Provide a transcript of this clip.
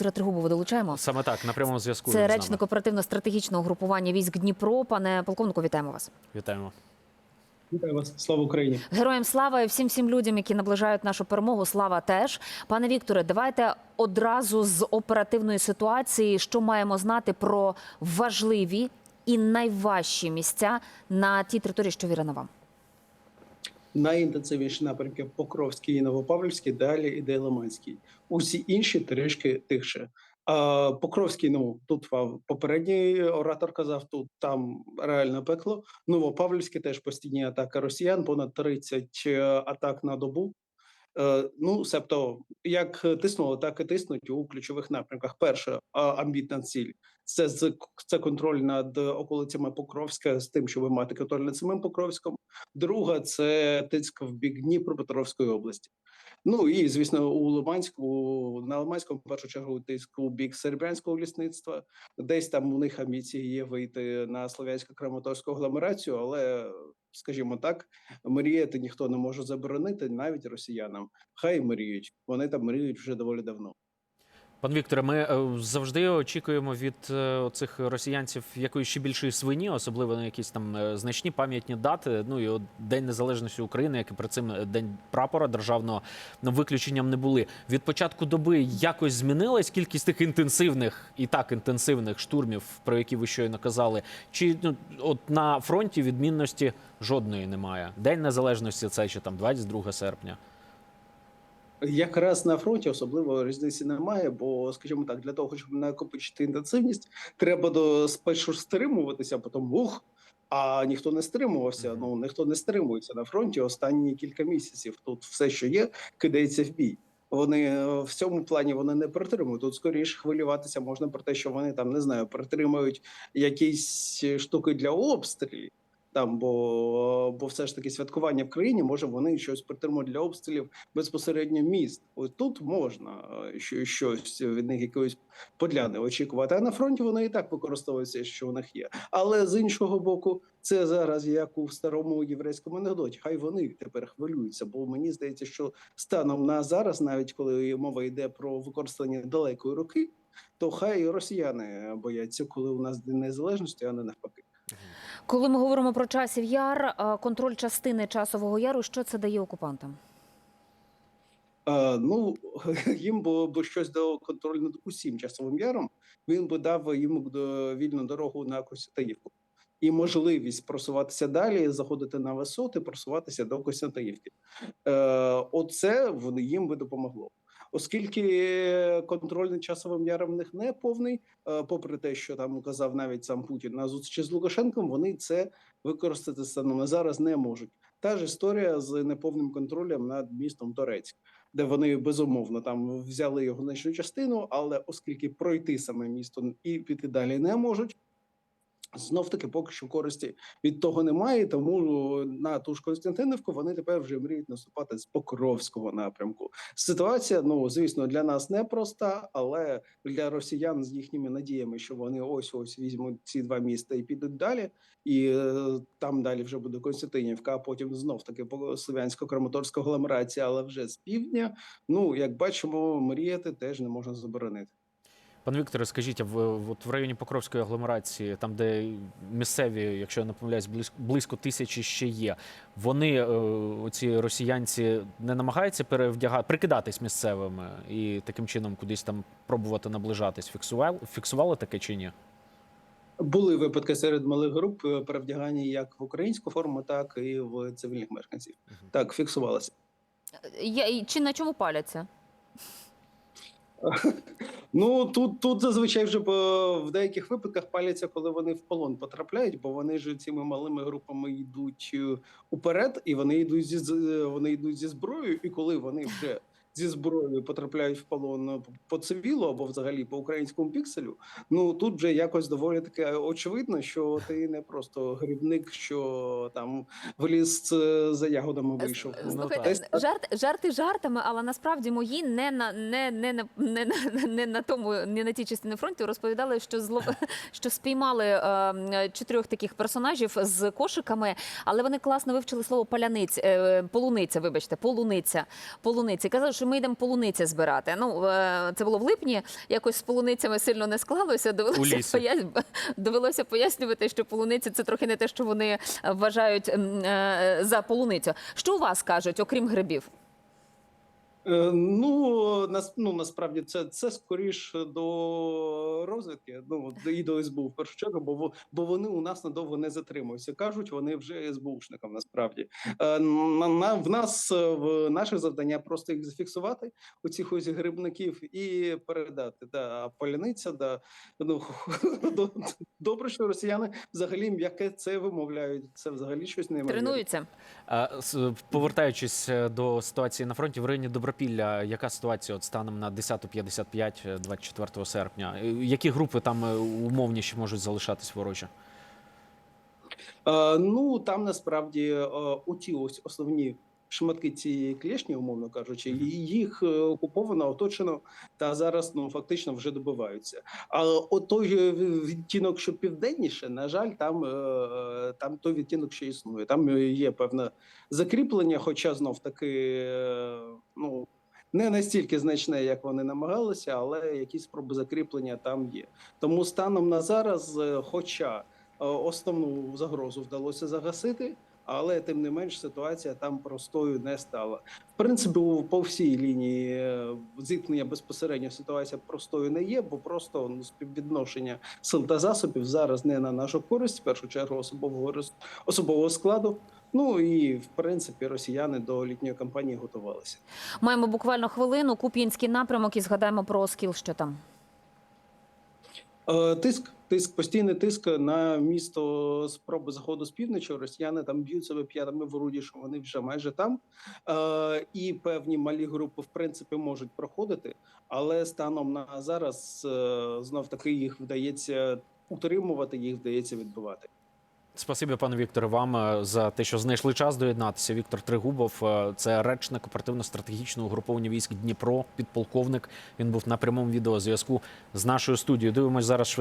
Віктора Тригубова долучаємо. Саме так, на прямому зв'язку. Це речник оперативно-стратегічного групування військ Дніпро. Пане полковнику, вітаємо вас. Вітаємо. Вітаю вас, слава Україні. Героям слава і всім всім людям, які наближають нашу перемогу. Слава теж. Пане Вікторе, давайте одразу з оперативної ситуації, що маємо знати про важливі і найважчі місця на тій території, що вірена вам. Найінтенсивніші напрямки Покровський і Новопавлівський, далі іде Лиманський. Усі інші трішки тихше. А, Покровський, ну тут попередній оратор казав, тут там реальне пекло. Новопавлівський теж постійні атаки росіян, понад 30 атак на добу. Е, Ну, себто, як тиснуло, так і тиснуть у ключових напрямках. Перша амбітна ціль це це контроль над околицями Покровська з тим, щоб мати контроль над самим Покровськом. Друга це тиск в бік Дніпропетровської області. Ну і звісно, у Лиманську на Лиманському в першу чергу тиск у бік серебрянського лісництва. Десь там у них амбіції є вийти на слов'янсько краматорську агломерацію, але скажімо так, мріяти ніхто не може заборонити, навіть росіянам. Хай мріють. Вони там мріють вже доволі давно. Пан Вікторе, ми е, завжди очікуємо від е, цих росіянців якоїсь ще більшої свині, особливо на якісь там е, значні пам'ятні дати. Ну і от День Незалежності України, як і при цим День прапора державного ну, виключенням не були. Від початку доби якось змінилась кількість тих інтенсивних і так інтенсивних штурмів, про які ви щойно казали. Чи ну, от на фронті відмінності жодної немає? День Незалежності це чи там 22 серпня. Якраз на фронті особливо різниці немає, бо, скажімо так, для того, щоб накопичити інтенсивність, треба до спершу стримуватися, а потім ух. А ніхто не стримувався. Ну ніхто не стримується на фронті останні кілька місяців. Тут все, що є, кидається в бій. Вони е, в цьому плані вони не притримують. Тут скоріше хвилюватися можна про те, що вони там не знаю, притримують якісь штуки для обстрілів. Там, бо, бо все ж таки святкування в країні, може вони щось притримують для обстрілів безпосередньо міст. Ось тут можна е, що- щось від них якоїсь подляни очікувати. А на фронті вони і так використовуються, що у них є. Але з іншого боку, це зараз як у старому єврейському анекдоті. Хай вони тепер хвилюються, бо мені здається, що станом на зараз, навіть коли мова йде про використання далекої руки, то хай і росіяни бояться, коли у нас день незалежності, а не навпаки. Коли ми говоримо про часів яр, е, контроль частини часового яру, що це дає окупантам? Е, ну їм було б щось до контролю над усім часовим яром. Він би дав їм до- вільну дорогу на Костянтинівку і можливість просуватися далі, заходити на висоти, просуватися до Костянтинівки. Е, оце їм би допомогло. Оскільки контроль над часовим яром в них не повний, е, попри те, що там казав навіть сам Путін на зустрічі з Лукашенком, вони це використати станом зараз не можуть. Та ж історія з неповним контролем над містом Торецьк, де вони безумовно там взяли його значну частину, але оскільки пройти саме місто і піти далі не можуть. Знов таки, поки що користі від того немає, тому на ту ж Константинівку вони тепер вже мріють наступати з Покровського напрямку. Ситуація, ну звісно, для нас непроста, але для росіян з їхніми надіями, що вони ось ось візьмуть ці два міста і підуть далі, і е, там далі вже буде Константинівка, а потім знов таки слов'янсько-краматорська агломерація, але вже з півдня. Ну як бачимо, мріяти теж не можна заборонити. Пане Вікторе, скажіть, а в, от в районі Покровської агломерації, там, де місцеві, якщо я не помиляюсь, близько, близько тисячі ще є, вони, е, оці росіянці, не намагаються перевдягати, прикидатись місцевими і таким чином кудись там пробувати наближатись? Фіксували, фіксували таке чи ні? Були випадки серед малих груп е, перевдягання як в українську форму, так і в цивільних мешканців. Так фіксувалося. Я, чи на чому паляться? Ну тут тут зазвичай вже в деяких випадках паляться, коли вони в полон потрапляють, бо вони ж цими малими групами йдуть е, уперед, і вони йдуть зі е, вони йдуть зі зброєю. І коли вони вже зі зброєю потрапляють в полон е, по- цивілу або взагалі по українському пікселю, ну тут вже якось доволі таке очевидно, що ти не просто грибник, що там в ліс е, за ягодами вийшов. Ну, Слухайте, жарт, жарти жартами, але насправді мої не на не, не, на- не, на- не на тому, не на тій частині фронту розповідали, що зло що спіймали е, чотирьох таких персонажів з кошиками, але вони класно вивчили слово паляниць, е, полуниця. Вибачте, полуниця. Полуниця. Казали, що ми йдемо полуниці збирати. Ну е, це було в липні. Якось з полуницями сильно не склалося. Довелося пояс- довелося пояснювати, що полуниці це трохи не те, що вони е, вважають е, за полуницю. Що у вас кажуть, окрім грибів? Е, Ну, нас, ну насправді це, це скоріш до розвідки, ну і до СБУ в першу чергу, бо, бо вони у нас надовго не затримуються. Кажуть, вони вже СБУшникам насправді. Е, На, на, в нас е, в наше завдання просто їх зафіксувати, оцих ось грибників, і передати. Да, а поляниця, да, ну, добре, що росіяни взагалі м'яке це вимовляють. Це взагалі щось неймовірне. Тренуються? Повертаючись до ситуації на фронті в районі Добропілля, яка ситуація от станом на 10.55 е, 24 серпня? Е, Які групи там умовні умовніші можуть залишатись ворожі? Е, ну там насправді е, оті ось основні шматки цієї клешні, умовно кажучи, і їх е, окуповано, оточено та зараз ну фактично вже добиваються. А от той відтінок, що південніше, на жаль, там, е, там той відтінок ще існує. Там е, є певне закріплення, хоча знов таки ну. Не настільки значне, як вони намагалися, але якісь спроби закріплення там є. Тому станом на зараз, хоча основну загрозу вдалося загасити, але тим не менш ситуація там простою не стала. В принципі, по всій лінії е, зіткнення безпосередньо ситуація простою не є, бо просто ну, співвідношення сил та засобів зараз не на нашу користь, в першу чергу особового особового складу. Ну і в принципі росіяни до літньої кампанії готувалися. Маємо буквально хвилину. Куп'янський напрямок і згадаємо про Оскіл, що там. Е, Тиск, тиск, постійний тиск на місто спроби заходу з півночі. Росіяни там б'ють себе п'ятами в руді, що вони вже майже там. Е, і певні малі групи, в принципі, можуть проходити, але станом на зараз е, знов таки їх вдається утримувати, їх вдається відбивати. Спасибі, пане Вікторе, вам е, за те, що знайшли час доєднатися. Віктор Тригубов, е, це речник оперативно-стратегічного угруповання військ Дніпро, підполковник. Він був на прямому відеозв'язку з нашою студією. Дивимось зараз швиденько.